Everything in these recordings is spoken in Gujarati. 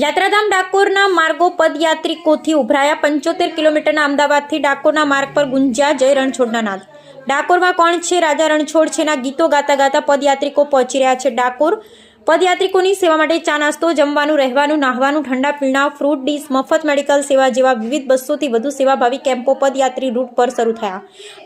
યાત્રાધામ ડાકોરના માર્ગો પદયાત્રિકોથી ઉભરાયા. પંચોતેર કિલોમીટરના અમદાવાદથી ડાકોરના માર્ગ પર ગુંજ્યા જય રણછોડના નાદ. ડાકોરમાં કોણ છે? રાજા રણછોડ છેના ગીતો ગાતા ગાતા પદયાત્રિકો પહોંચી રહ્યા છે. ડાકોર પદયાત્રિકોની સેવા માટે ચા નાસ્તો, જમવાનું, રહેવાનું, નાહવાનું, ઠંડા પીણા ફ્રૂટ ડીશ મફત મેડિકલ સેવા જેવા વિવિધ બસોથી વધુ સેવાભાવી કેમ્પો પદયાત્રી રૂટ પર શરૂ થયા.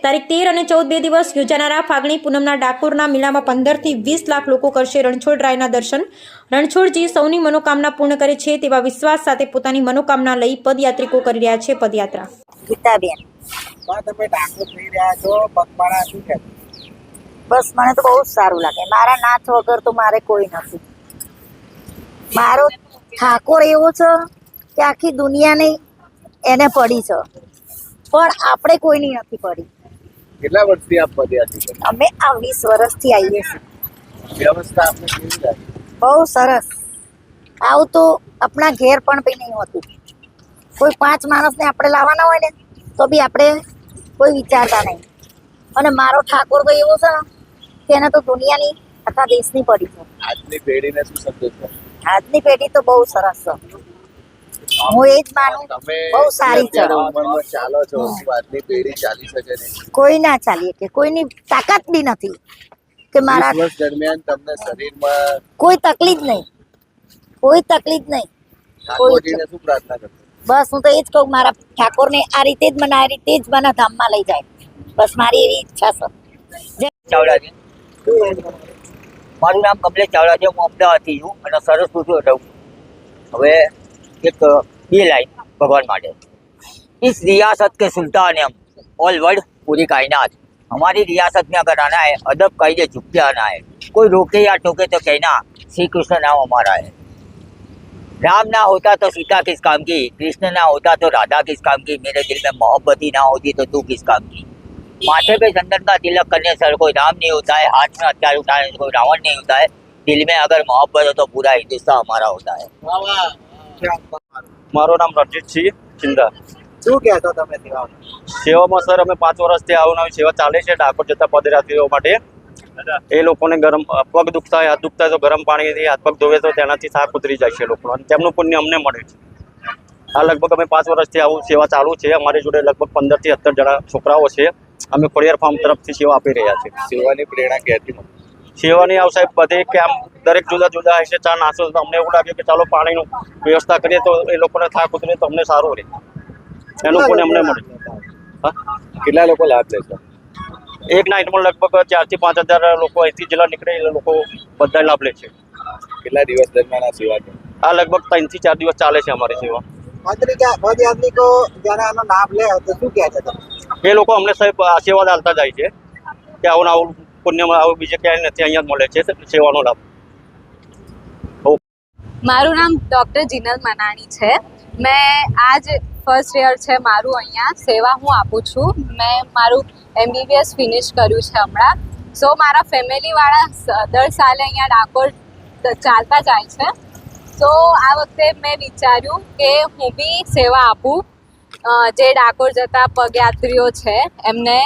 તારીખ તેર અને ચૌદ બે દિવસ યોજાનારા ફાગણી પૂનમના ડાકોરના મેળામાં પંદરથી વીસ લાખ લોકો કરશે રણછોડ રાયના દર્શન. રણછોડજી સૌની મનોકામના પૂર્ણ કરે છે તેવા વિશ્વાસ સાથે પોતાની મનોકામના લઈ પદયાત્રિકો કરી રહ્યા છે પદયાત્રા. ગીતાબેન તમે ડાકોર થઈ રહ્યા છો, પગપાળા શું છે? બસ મને તો બહુ જ સારું લાગે. મારા નાથ વગર તો મારે કોઈ નથી. મારો ઠાકોર એવો છે કે આખી દુનિયાને એને પડી છે. પણ આપણે કોઈની નથી પડી. કેટલા વર્ષથી આપ પદયાત્રી અમે આ વીસ વર્ષથી આવીએ છીએ. વ્યવસ્થા આપને કેવી લાગી? બહુ સરસ. આવું તો આપણા ઘેર પણ કંઈ નહીં હોતું. કોઈ પાંચ માણસને આપણે લાવવાના હોય ને તો બી આપણે કોઈ વિચારતા નહીં. અને મારો ઠાકોર તો એવો છે ને એને તો દુનિયાની આખા દેશની પડી છે. આજની પેઢીને શું સંદેશો આજની પેઢી તો બહુ સરસ છે. હું એ જ માનું બહુ સારી છે. ચાલો છો આજની પેઢી ચાલી શકે કોઈ ના ચાલીએ કે કોઈની તાકાત બી નથી કે મારા દિવસ દરમિયાન તમને શરીરમાં કોઈ તકલીફ નહીં. કોઈ તકલીફ નહીં. ઠાકોરજીને શું પ્રાર્થના કરશો? બસ હું તો એ જ કહું મારા ઠાકોરને આ રીતે જ મને આ રીતે જ મને ધામમાં લઈ જાય. બસ મારી એવી ઈચ્છા છે. જય ચાવડાજી. છે મારું નામ કમલેશ ચાવડા છે હું અમદાવાદથી છું અને સરસ પૂછું રહું હવે એક બે લાઈન ભગવાન માટે इस रियासत के सुल्तान हम ऑल वर्ल्ड पूरी कायनात हमारी रियासत में अगर आना है अदब कायदे झुक के आना है कोई रोके या टोके तो कहना श्री कृष्ण नाम हमारा है राम ना होता तो सीता किस काम की कृष्ण ना होता तो राधा किस काम की मेरे दिल में मोहब्बत ही ना होती तो तू किस काम की माथे पे चंदन का तिलक करने से कोई राम नहीं होता है हाथ में हथियार उठाने से कोई रावण नहीं होता है दिल में अगर मोहब्बत हो तो पूरा हिंदुस्तान हमारा होता है મારું નામ રણજીતસિંહ ચિંદા શું કહેશો તમે સેવામાં સેવામાં સર અમે પાંચ વર્ષથી આવું નવી સેવા ચાલે છે ડાકોર જતા પદયાત્રીઓ માટે એ લોકોને ગરમ પગ દુખતા હોય હાથ દુખતા હોય તો ગરમ પાણીથી હાથ પગ ધોવે તો તેનાથી થાક ઉતરી જાય છે લોકોનો અને તેમનું પુણ્ય અમને મળે છે આ લગભગ અમે પાંચ વર્ષથી આવું સેવા ચાલુ છે અમારી જોડે લગભગ પંદરથી સત્તર જણા છોકરાઓ છે અમે ખોડિયાર ફાર્મ તરફથી સેવા આપી રહ્યા છીએ. સેવાની પ્રેરણા ક્યાંથી સેવાની આવ સાહેબ બધે કેમ દરેક જુદા જુદા હશે ચા નાસ્તો તો અમને એવું લાગે કે ચાલો પાણીનું વ્યવસ્થા કરીએ તો એ લોકોને થાક ઉતરે તો અમને સારું રહે. એનું પણ અમને મળે. હા? કેટલા લોકો લાભ છે? એક નાઇટમાં લગભગ ચારથી પાંચ હજાર લોકો અહીંથી જિલ્લા નીકળે એ લોકો બધા લાભ લે છે. કેટલા દિવસ દરમિયાન આ સેવા છે? આ લગભગ ત્રણથી ચાર દિવસ ચાલે છે અમારી સેવા. પદયાત્રિકો જ્યારે આનો લાભ લે તો શું કહે છે તમે? એ લોકો અમને સાહેબ આશીર્વાદ આપતા જાય છે કે આવું આવું પુણ્યમાં આવું બીજે ક્યાંય નથી, અહીંયા જ મળે છે સેવાનો લાભ. મારું નામ ડૉક્ટર જીનલ મનાણી છે. મેં આજ ફર્સ્ટ યર છે મારું અહીંયા. સેવા હું આપું છું. મેં મારું એમબીબીએસ ફિનિશ કર્યું છે હમણાં. સો મારા ફેમિલીવાળા દર સાલે અહીંયા ડાકોર ચાલતા જાય છે. તો આ વખતે મેં વિચાર્યું કે હું બી સેવા આપું. જે ડાકોર જતા પગયાત્રીઓ છે એમને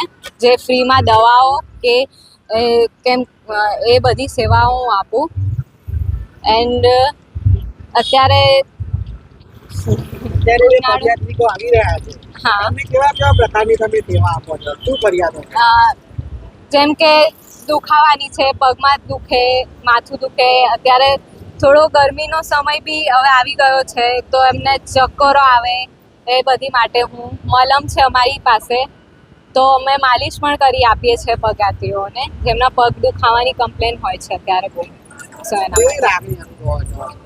જે ફ્રીમાં દવાઓ કે કેમ એ બધી સેવાઓ હું આપું. એન્ડ અત્યારે જેમ કે દુખાવાની છે પગમાં દુખે માથું દુખે અત્યારે થોડો ગરમીનો સમય બી હવે આવી ગયો છે તો એમને ચક્કરો આવે એ બધી માટે હું મલમ છે અમારી પાસે. તો અમે માલિશ પણ કરી આપીએ છીએ પગાતીઓને. જેમના પગ દુખાવાની કમ્પ્લેન હોય છે અત્યારે બહુ.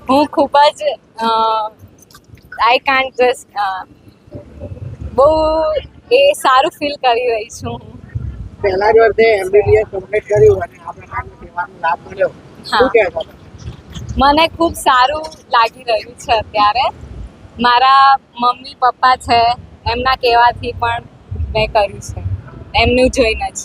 હું ખૂબ જ આઈ કાન્ટ જસ્ટ બહુ એ સારું ફીલ કરી રહી છું હું. પહેલા જ વર્ષે એમબીબીએસ કમ્પ્લીટ કર્યું અને આ સેવાનો લાભ મળ્યો. શું હા. કહેશો તમે? મને ખૂબ સારું લાગી રહ્યું છે અત્યારે. મારા મમ્મી પપ્પા છે એમના કહેવાથી પણ મેં કર્યું છે. એમનું જોઈને જ.